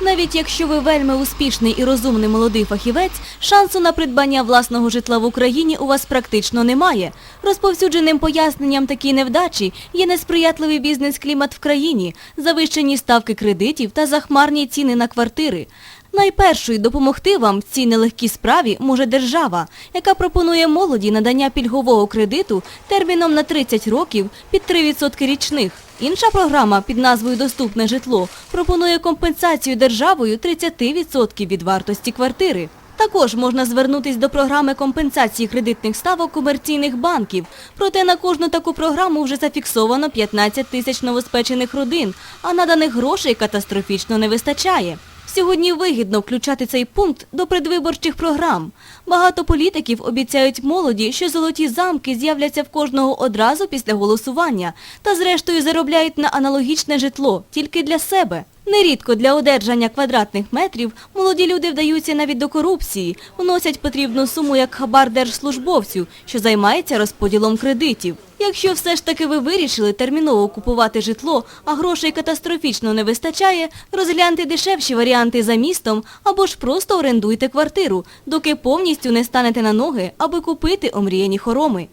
Навіть якщо ви вельми успішний і розумний молодий фахівець, шансу на придбання власного житла в Україні у вас практично немає. Розповсюдженим поясненням такій невдачі є несприятливий бізнес-клімат в країні, завищені ставки кредитів та захмарні ціни на квартири. Найпершою допомогти вам в цій нелегкій справі може держава, яка пропонує молоді надання пільгового кредиту терміном на 30 років під 3% річних. Інша програма під назвою Доступне житло пропонує компенсацію державою 30% від вартості квартири. Також можна звернутись до програми компенсації кредитних ставок комерційних банків. Проте на кожну таку програму вже зафіксовано 15 тисяч новоспечених родин, а наданих грошей катастрофічно не вистачає. Сьогодні вигідно включати цей пункт до предвиборчих програм. Багато політиків обіцяють молоді, що золоті замки з'являться в кожного одразу після голосування та зрештою заробляють на аналогічне житло тільки для себе. Нерідко для одержання квадратних метрів молоді люди вдаються навіть до корупції, вносять потрібну суму як хабар держслужбовцю, що займається розподілом кредитів. Якщо все ж таки ви вирішили терміново купувати житло, а грошей катастрофічно не вистачає, розгляньте дешевші варіанти за містом або ж просто орендуйте квартиру, доки повністю не станете на ноги, аби купити омріяні хороми.